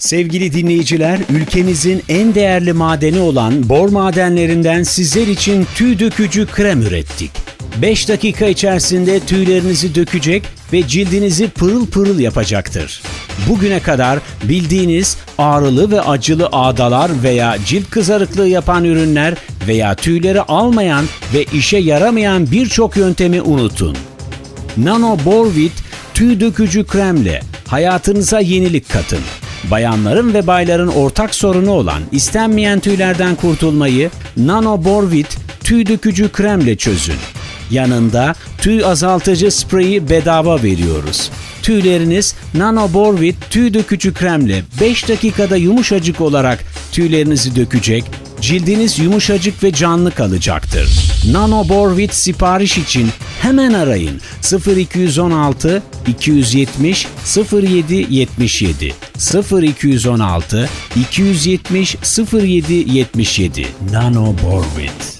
Sevgili dinleyiciler, ülkemizin en değerli madeni olan bor madenlerinden sizler için tüy dökücü krem ürettik. 5 dakika içerisinde tüylerinizi dökecek ve cildinizi pırıl pırıl yapacaktır. Bugüne kadar bildiğiniz ağrılı ve acılı ağdalar veya cilt kızarıklığı yapan ürünler veya tüyleri almayan ve işe yaramayan birçok yöntemi unutun. Nano Borvit tüy dökücü kremle hayatınıza yenilik katın. Bayanların ve bayların ortak sorunu olan istenmeyen tüylerden kurtulmayı Nano Borvit tüy dökücü kremle çözün. Yanında tüy azaltıcı spreyi bedava veriyoruz. Tüyleriniz Nano Borvit tüy dökücü kremle 5 dakikada yumuşacık olarak tüylerinizi dökecek, cildiniz yumuşacık ve canlı kalacaktır. Nano Borvit sipariş için hemen arayın. 0216 270 07 77 0216 270 07 77 Nano Borvit